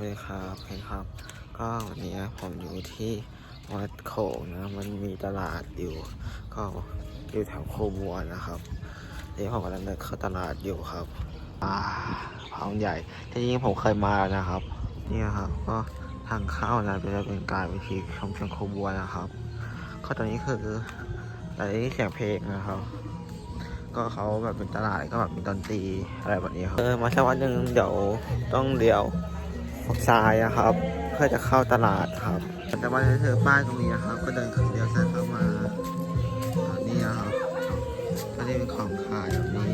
สวัสดีครับโอเครับ ก็วันนี้ผมอยู่ที่วัดโขงนะ มันมีตลาดอยู่ ก็อยู่แถวโคบัวนะครับนี่ผมกำลังเดินเข้าตลาดอยู่ครับ อ่าพร้าวใหญ่ที่จริงผมเคยมาแล้วนะครับ นี่ครับ ก็ทางเข้านะเป็นเป็นการวิธีชมเชียงโคบัวนะครับ ก็ตอนนี้คือตอนนี้เสียงเพลงนะครับ ก็เขาแบบเป็นตลาดก็แบบมีดนตรีอะไรแบบนี้ครับเออมาสักวันหนึ่งเดี๋ยวต้องเดี๋ยว ซ้ายอะครับ เพื่อจะเข้าตลาดครับ แต่ว่าเธอป้ายตรงนี้นะครับ ก็เดินเลี้ยวซ้ายเข้ามาอ่านี่นะครับก็จะเป็นของขายแบบนี้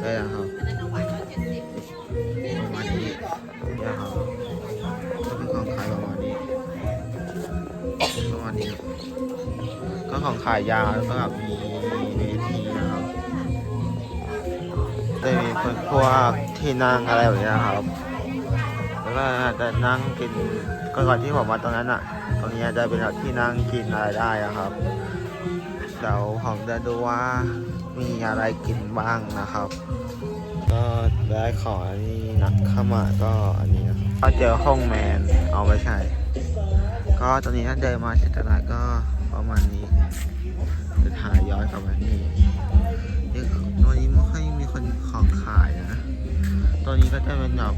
เลยนะครับประมาณนี้นะครับก็เป็นของขายประมาณนี้ประมาณนี้ก็ของขายยาวแล้วก็แบบมีเวทีนะครับจะมีพวกพวกที่นั่งอะไรแบบนี้นะครับ แล้วก็จะนั่งกินก็ก่อนที่ผมมาตรงนั้นอะ ตรงนี้จะเป็นแบบที่นั่งกินอะไรได้อะครับเดี๋ยวผมจะดูว่ามีอะไรกินบ้างนะครับ ก็ได้ขออันนี้นักข้ามาก็อันนี้นะก็เจอห้องแมนเอาไม่ใช่ก็ตอนนี้ถ้าเดินมาที่ตลาดก็ประมาณนี้จะถ่ายย้อนกลับมานี่นี่ตัวนี้ไม่ค่อยมีคนของขายนะตัวนี้ก็จะเป็นแบบ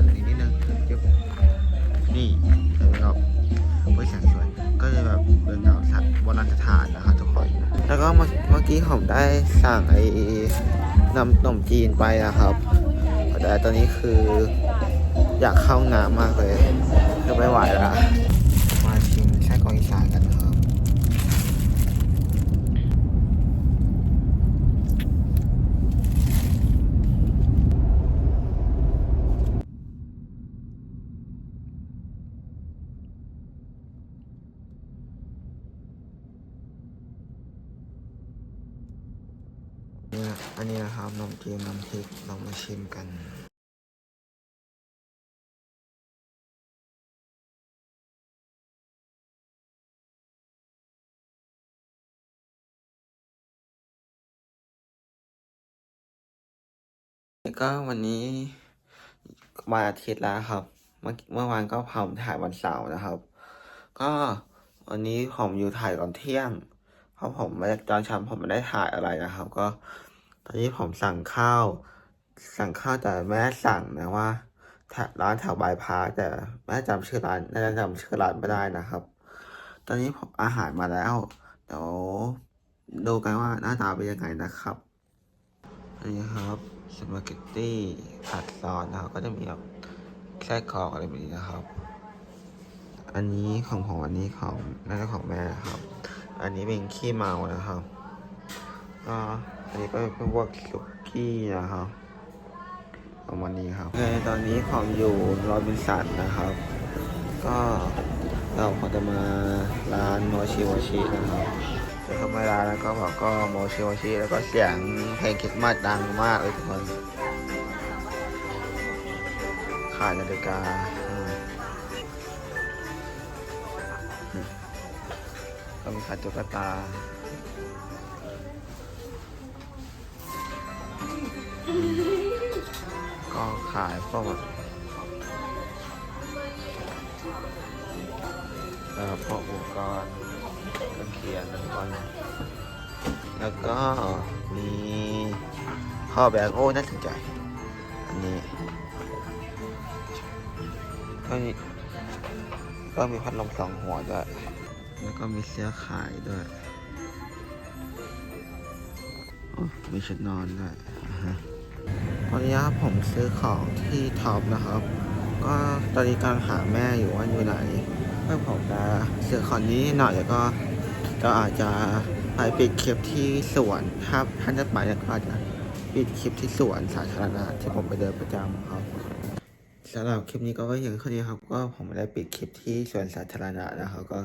าดูอีกนิดนึงเดี๋ยวนี่เป็นแบบผู้แสงสวย ก็จะแบบเดินแบบสัตว์โบราณสถานนะครับทุกคนแล้วก็เมื่อกี้ผมได้สั่งไอ้นำขนมจีนไปนะครับ แต่ตอนนี้คืออยากเข้าน้ำมากเลยคือไม่ไหวละมาชิมไส้กรอกอีสานกันครับ เนี่ย อันนี้นะครับนมจีนน้ำพริกลองมาชิมกันแล้วก็วันนี้วันอาทิตย์แล้วครับ เมื่อเมื่อวานก็ผมถ่ายวันเสาร์นะครับ ก็วันนี้ผมอยู่ถ่ายตอนเที่ยง เพราะผมไม่ได้ตอนเช้าผมไม่ได้ถ่ายอะไรนะครับ ก็ อนนี้ผมสั่งข้าว สั่งข้าวแต่แม่สั่งนะว่าร้านแถวบายพาสแต่แม่จำชื่อร้านน่าจะจำชื่อร้านไม่ได้นะครับ ตอนนี้ผมอาหารมาแล้วเดี๋ยวดูกันว่าหน้าตาเป็นยังไงนะครับอันนี้ครับสปาเกตตี้ผัดซอสนะครับก็จะมีแบบไส้กรอกอะไรแบบนี้นะครับ อันนี้ของผมอันนี้ของน่าจะของแม่ครับ อันนี้เป็นขี้เมานะครับก็ อันนี้ก็เป็นพวกสุกี้นะครับประมาณนี้ครับโอเคตอนนี้ผมอยู่โรบินสันนะครับ ก็เราพอจะมาร้านโมชิโมชินะครับจะเข้ามาร้านแล้วก็บอกก็โมชิโมชิแล้วก็เสียงเพลงคริสต์มาสดังมากเลยทุกคนขายนาฬิกาก็มีขายตุ๊กตา ก็ขายพวกเอ่อพวกอุปกรณ์เครื่องเขียนแล้วก็แล้วก็มีข้อแบกโอ้น่าสนใจ อันนี้ก็มีก็มีพัดลมสองหัวด้วย แล้วก็มีเสื้อขายด้วยโอ้มีชุดนอนด้วย อ่าฮะตอนนี้ครับผมซื้อของที่ท็อปนะครับ ก็ตอนนี้กำลังหาแม่อยู่ว่าอยู่ไหนเพื่อผมจะซื้อของนี้หน่อยแล้วก็เราอาจจะไปปิดคลิปที่สวนถ้าท่านจะไปก็อาจจะปิดคลิปที่สวนสาธารณะที่ผมไปเดินประจำครับสำหรับคลิปนี้ก็เพียงแค่นี้ครับ ก็ผมไม่ได้ปิดคลิปที่สวนสาธารณะนะครับก็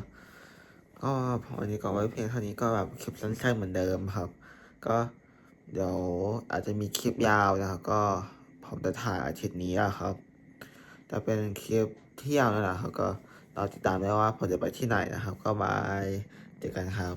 ก็ผมวันนี้ก็ไว้เพียงเท่านี้ก็แบบคลิปสั้นๆเหมือนเดิมครับ ก็ เดี๋ยวอาจจะมีคลิปยาวนะครับ ก็ผมจะถ่ายอาทิตย์นี้นะครับ จะเป็นคลิปเที่ยวนั่นแหละครับก็เราติดตามได้ว่าผมจะไปที่ไหนนะครับ ก็บายเจอกันครับ